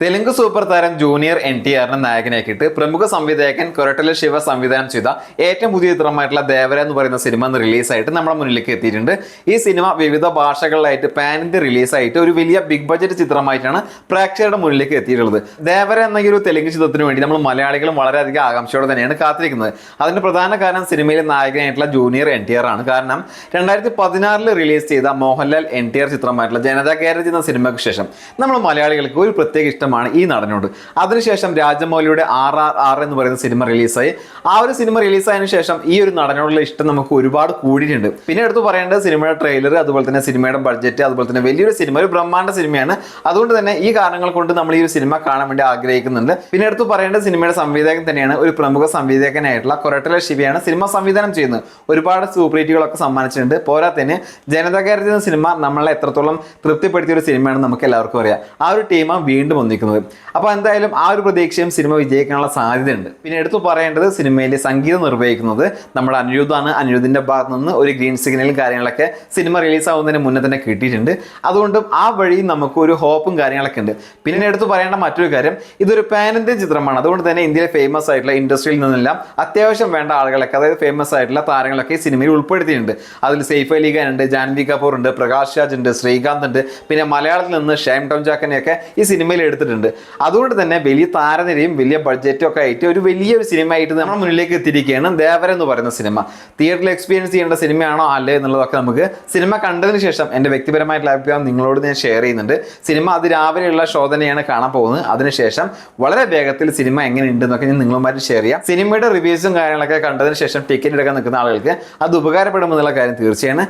Telugu super താരം junior N T ആറിനെ നായകനാക്കിയിട്ട് പ്രമുഖ സംവിധായകൻ കൊരട്ടല ശിവ സംവിധാനം ചെയ്ത ഏറ്റവും പുതിയ ചിത്രമായിട്ടുള്ള ദേവര എന്ന് പറയുന്ന സിനിമ റിലീസായിട്ട് നമ്മുടെ മുന്നിലേക്ക് എത്തിയിട്ടുണ്ട്. ഈ സിനിമ വിവിധ ഭാഷകളിലായിട്ട് പാൻ ഇന്ത്യ റിലീസായിട്ട് ഒരു വലിയ ബിഗ് ബഡ്ജറ്റ് ചിത്രമായിട്ടാണ് പ്രേക്ഷകരുടെ മുന്നിലേക്ക് എത്തിയിട്ടുള്ളത്. ദേവര എന്ന ഒരു തെലുങ്ക് ചിത്രത്തിന് വേണ്ടി നമ്മൾ മലയാളികളും വളരെയധികം ആകാംക്ഷയോടെ തന്നെയാണ് കാത്തിരിക്കുന്നത്. അതിന്റെ പ്രധാന കാരണം സിനിമയിലെ നായകനായിട്ടുള്ള ജൂനിയർ എൻ ടി ആർ ആണ്. കാരണം രണ്ടായിരത്തി പതിനാറിൽ റിലീസ് ചെയ്ത മോഹൻലാൽ എൻ ടി ആർ ചിത്രമായിട്ടുള്ള ജനതാ ഗാരേജ് എന്ന സിനിമയ്ക്ക് ശേഷം നമ്മൾ മലയാളികൾക്ക് ഒരു പ്രത്യേക ഇഷ്ടമാണ് ഈ നടനോട്. അതിനുശേഷം രാജമൗലിയുടെ ആർ ആർ ആർ എന്ന് പറയുന്ന സിനിമ റിലീസായി. ആ ഒരു സിനിമ റിലീസായതിനു ശേഷം ഈ ഒരു നടനോടുള്ള ഇഷ്ടം നമുക്ക് ഒരുപാട് കൂടിയിട്ടുണ്ട്. പിന്നെ എടുത്തു പറയേണ്ടത് സിനിമയുടെ ട്രെയിലർ അതുപോലെ തന്നെ സിനിമയുടെ ബഡ്ജറ്റ് അതുപോലെ തന്നെ വലിയൊരു സിനിമ ഒരു ബ്രഹ്മാണ്ഡ സിനിമയാണ്. അതുകൊണ്ട് തന്നെ ഈ കാരണങ്ങൾ കൊണ്ട് നമ്മൾ ഈ ഒരു സിനിമ കാണാൻ വേണ്ടി ആഗ്രഹിക്കുന്നുണ്ട്. പിന്നെ എടുത്തു പറയേണ്ടത് സിനിമയുടെ സംവിധായകൻ തന്നെയാണ് ഒരു പ്രമുഖ സംവിധായകനായിട്ടുള്ള കൊരട്ടല ശിവയാണ് സിനിമ സംവിധാനം ചെയ്യുന്നത്. ഒരുപാട് സൂപ്പർ സമ്മാനിച്ചിട്ടുണ്ട്. പോരാത്തന്നെ ജനതാകാരത്തിൽ എന്ന സിനിമ നമ്മളെ എത്രത്തോളം തൃപ്തിപ്പെടുത്തിയ ഒരു സിനിമയാണ് നമുക്ക് എല്ലാവർക്കും അറിയാം. ആ ഒരു ടീമാണ് വീണ്ടും ഒന്നിക്കുന്നത് അപ്പോൾ എന്തായാലും ആ ഒരു പ്രതീക്ഷയും സിനിമ വിജയിക്കാനുള്ള സാധ്യതയുണ്ട്. പിന്നെ എടുത്തു പറയേണ്ടത് സിനിമയിലെ സംഗീതം നിർവഹിക്കുന്നത് നമ്മുടെ അനിരുദ്ധാണ്. അനിരുദ്ധിന്റെ ഭാഗത്ത് നിന്ന് ഒരു ഗ്രീൻ സിഗ്നലും കാര്യങ്ങളൊക്കെ സിനിമ റിലീസ് ആവുന്നതിന് മുന്നേ തന്നെ കിട്ടിയിട്ടുണ്ട്. അതുകൊണ്ടും ആ വഴി നമുക്ക് ഒരു ഹോപ്പും കാര്യങ്ങളൊക്കെ ഉണ്ട്. പിന്നെ എടുത്തു പറയേണ്ട മറ്റൊരു കാര്യം ഇതൊരു പാൻ ഇന്ത്യൻ ചിത്രമാണ്. അതുകൊണ്ട് തന്നെ ഇന്ത്യയിലെ ഫേമസ് ആയിട്ടുള്ള ഇൻഡസ്ട്രിയിൽ നിന്നെല്ലാം അത്യാവശ്യം വേണ്ട ആളുകളൊക്കെ അതായത് ഫേമസ് ആയിട്ടുള്ള താരങ്ങളൊക്കെ ഈ സിനിമയിൽ ഉൾപ്പെടുത്തിയിട്ടുണ്ട്. അതിൽ സെയ്ഫ് അലി ഖാൻ ഉണ്ട് ജാൻവി കപൂർ ഉണ്ട് പ്രകാശ് രാജ് ഉണ്ട് ശ്രീകാന്ത് ഉണ്ട്. പിന്നെ മലയാളത്തിൽ നിന്ന് ഷൈം ടോം ചാക്കനെയൊക്കെ ഈ സിനിമയിൽ എടുത്തിട്ടുണ്ട്. അതുകൊണ്ട് തന്നെ വലിയ താരനിരയും വലിയ ബഡ്ജറ്റും ഒക്കെ ആയിട്ട് ഒരു വലിയൊരു സിനിമ ആയിട്ട് നമ്മുടെ മുന്നിലേക്ക് എത്തിയിരിക്കുകയാണ് ദേവര എന്ന് പറയുന്ന സിനിമ തിയേറ്ററിൽ എക്സ്പീരിയൻസ് ചെയ്യേണ്ട സിനിമയാണോ അല്ലേ എന്നുള്ളതൊക്കെ നമുക്ക് സിനിമ കണ്ടതിന് ശേഷം എന്റെ വ്യക്തിപരമായിട്ടുള്ള അഭിപ്രായം നിങ്ങളോട് ഞാൻ ഷെയർ ചെയ്യുന്നുണ്ട്. സിനിമ അത് രാവിലെയുള്ള ഷോ തന്നെയാണ് കാണാൻ പോകുന്നത്. അതിനുശേഷം വളരെ വേഗത്തിൽ സിനിമ എങ്ങനെ ഉണ്ടെന്നൊക്കെ ഞാൻ നിങ്ങളുമായിട്ട് ഷെയർ ചെയ്യാം. സിനിമയുടെ റിവ്യൂസും കാര്യങ്ങളൊക്കെ കണ്ടതിന് ശേഷം ടിക്കറ്റ് എടുക്കാൻ നിൽക്കുന്ന ആളുകൾക്ക് അത് ഉപകാരപ്പെടുമെന്നുള്ള കാര്യം തീർച്ചയാണ്.